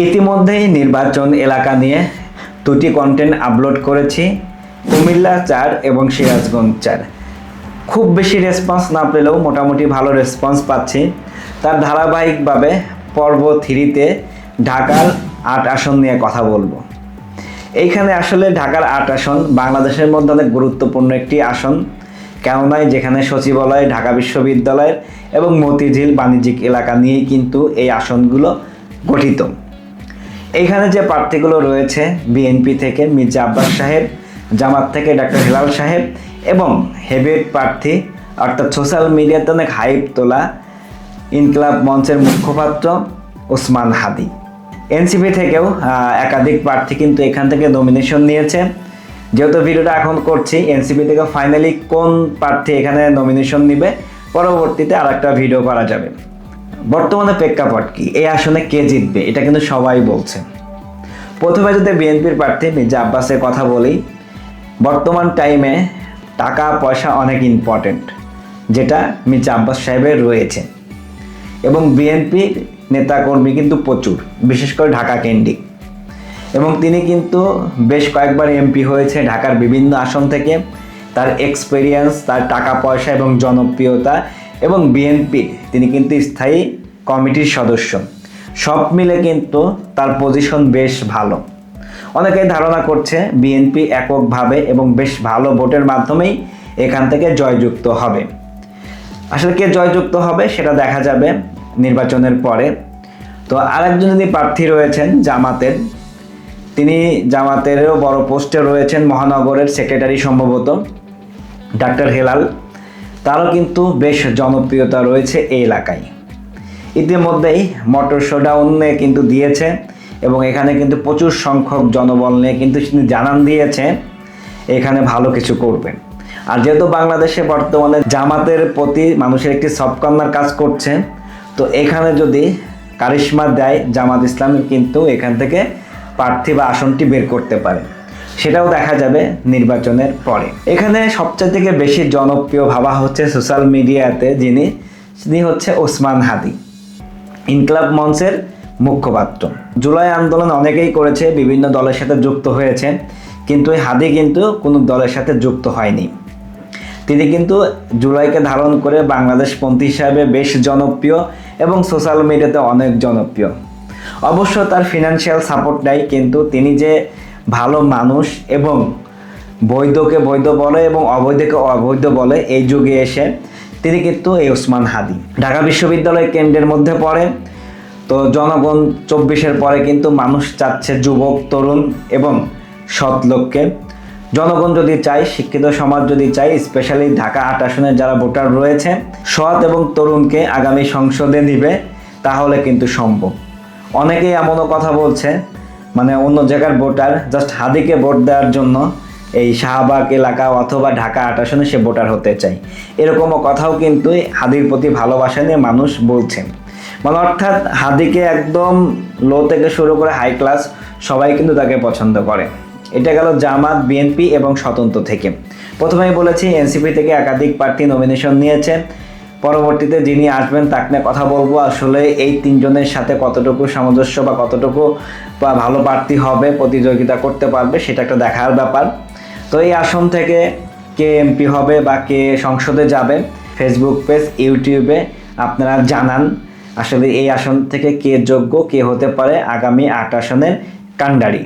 ইতিমধ্যেই নির্বাচন এলাকা নিয়ে দুটি কন্টেন্ট আপলোড করেছি, কুমিল্লা চার এবং সিরাজগঞ্জ চার। খুব বেশি রেসপন্স না পেলেও মোটামুটি ভালো রেসপন্স পাচ্ছি। তার ধারাবাহিকভাবে পর্ব থ্রিতে ঢাকার আট আসন নিয়ে কথা বলব। এইখানে আসলে ঢাকার আট আসন বাংলাদেশের মধ্যে অনেক গুরুত্বপূর্ণ একটি আসন। কেননায় যেখানে সচিবালয়, ঢাকা বিশ্ববিদ্যালয়ের এবং মতিঝিল বাণিজ্যিক এলাকা নিয়েই কিন্তু এই আসনগুলো গঠিত। এইখানে যে প্রার্থীগুলো রয়েছে বিএনপি থেকে মির্জা আব্বাস সাহেব, জামাত থেকে ডাক্তার হেলাল সাহেব এবং হেভিয়েট প্রার্থী, অর্থাৎ সোশ্যাল মিডিয়াতে অনেক হাইপ তোলা ইনকলাব মঞ্চের মুখপাত্র ওসমান হাদি। এনসিপি থেকেও একাধিক প্রার্থী কিন্তু এখান থেকে নমিনেশন নিয়েছে। যেহেতু ভিডিওটা এখন করছি এনসিপি থেকে ফাইনালি কোন প্রার্থী এখানে নমিনেশন নিবে, পরবর্তীতে আর একটা ভিডিও করা যাবে। বর্তমানে প্রেক্ষাপট কি? এই আসনে কে জিতবে? এটা কিন্তু সবাই বলছে। প্রথমে যদি বিএনপির প্রার্থী মির্জা আব্বাসের কথা বলি, বর্তমান টাইমে টাকা, পয়সা অনেক ইম্পর্টেন্ট যেটা মির্জা আব্বাস সাহেবের রয়েছে। এবং বিএনপির নেতাকর্মী কিন্তু প্রচুর, বিশেষ করে ঢাকা কেন্দ্রিক। এবং তিনি কিন্তু বেশ কয়েকবার এমপি হয়েছে ঢাকার বিভিন্ন আসন থেকে। তার এক্সপেরিয়েন্স তার টাকা, পয়সা এবং জনপ্রিয়তা এবং বিএনপি, তিনি কিন্তু স্থায়ী কমিটির সদস্য। সব মিলে কিন্তু তার পজিশন বেশ ভালো। অনেকেই ধারণা করছে বিএনপি এককভাবে এবং বেশ ভালো ভোটের মাধ্যমেই এখান থেকে জয়যুক্ত হবে। আসলে কে জয়যুক্ত হবে সেটা দেখা যাবে নির্বাচনের পরে। তো আরেকজন যিনি প্রার্থী রয়েছেন, জামাতের, তিনি জামাতেরও বড় পোস্টে রয়েছেন মহানগরের সেক্রেটারি সম্ভবত, ডাক্তার হেলাল। তারও কিন্তু বেশ জনপ্রিয়তা রয়েছে এই এলাকায়। ইতিমধ্যেই মোটর শোডাউন নিয়ে কিন্তু দিয়েছে এবং এখানে কিন্তু প্রচুর সংখ্যক জনবল নিয়ে কিন্তু তিনি জানান দিয়েছে, এখানে ভালো কিছু করবেন। আর যেহেতু বাংলাদেশে বর্তমানে জামাতের প্রতি মানুষের একটি সবকর্নার কাজ করছে, তো এখানে যদি কারিশমা দেয় জামাত ইসলাম কিন্তু এখান থেকে প্রার্থী বা আসনটি বের করতে পারে। সেটাও দেখা যাবে নির্বাচনের পরে। এখানে সবচেয়ে থেকে বেশি জনপ্রিয় ভাবা হচ্ছে সোশ্যাল মিডিয়াতে যিনি, তিনি হচ্ছে ওসমান হাদি। ইনকলাব মঞ্চের মুখপাত্র। জুলাই আন্দোলন অনেকেই করেছে, বিভিন্ন দলের সাথে যুক্ত হয়েছে, কিন্তু এই হাদি কিন্তু কোনো দলের সাথে যুক্ত হয়নি। তিনি কিন্তু জুলাইকে ধারণ করে বাংলাদেশ পন্থী হিসাবে বেশ জনপ্রিয় এবং সোশ্যাল মিডিয়াতে অনেক জনপ্রিয়। অবশ্য তার ফিনান্সিয়াল সাপোর্ট নেই কিন্তু তিনি যে ভালো মানুষ এবং বৈধকে বৈধ বলে এবং অবৈধকে অবৈধ বলে এই যুগে এসে তিনি কিন্তু এই ওসমান হাদি। ঢাকা বিশ্ববিদ্যালয় কেন্দ্রের মধ্যে পড়ে। তো জনগণ চব্বিশের পরে কিন্তু মানুষ চাচ্ছে যুবক, তরুণ এবং সৎ লোককে। জনগণ যদি চায়, শিক্ষিত সমাজ যদি চায় স্পেশালি ঢাকা আট আসনের যারা ভোটার রয়েছে, সৎ এবং তরুণকে আগামী সংসদে নিবে, তাহলে কিন্তু সম্ভব। অনেকেই এমনও কথা বলছে মানে অন্য জায়গার ভোটার জাস্ট হাদিকে ভোট দেওয়ার জন্য এই শাহবাগ এলাকা অথবা ঢাকা আট আসনে সে ভোটার হতে চায়। এরকমও কথাও কিন্তু হাদির প্রতি ভালোবাসা নিয়ে মানুষ বলছেন। মানে অর্থাৎ হাদিকে একদম লো থেকে শুরু করে হাই ক্লাস সবাই কিন্তু তাকে পছন্দ করে। এটা গেল জামাত বিএনপি এবং স্বতন্ত্র থেকে। প্রথমেই বলেছি এনসিপি থেকে একাধিক প্রার্থী নমিনেশন নিয়েছে। পরবর্তীতে যিনি আসবেন, তাকে নিয়ে কথা বলব। আসলে এই তিনজনের সাথে কতটুকু সামঞ্জস্য বা কতটুকু বা ভালো প্রার্থী হবে, প্রতিযোগিতা করতে পারবে, সেটা একটা দেখার ব্যাপার। তো এই আসন থেকে কে এমপি হবে বা কে সংসদে যাবে ফেসবুক পেজ ইউটিউবে আপনারা জানান। আসলে এই আসন থেকে কে যোগ্য, কে হতে পারে আগামী আট আসনের কাণ্ডারি।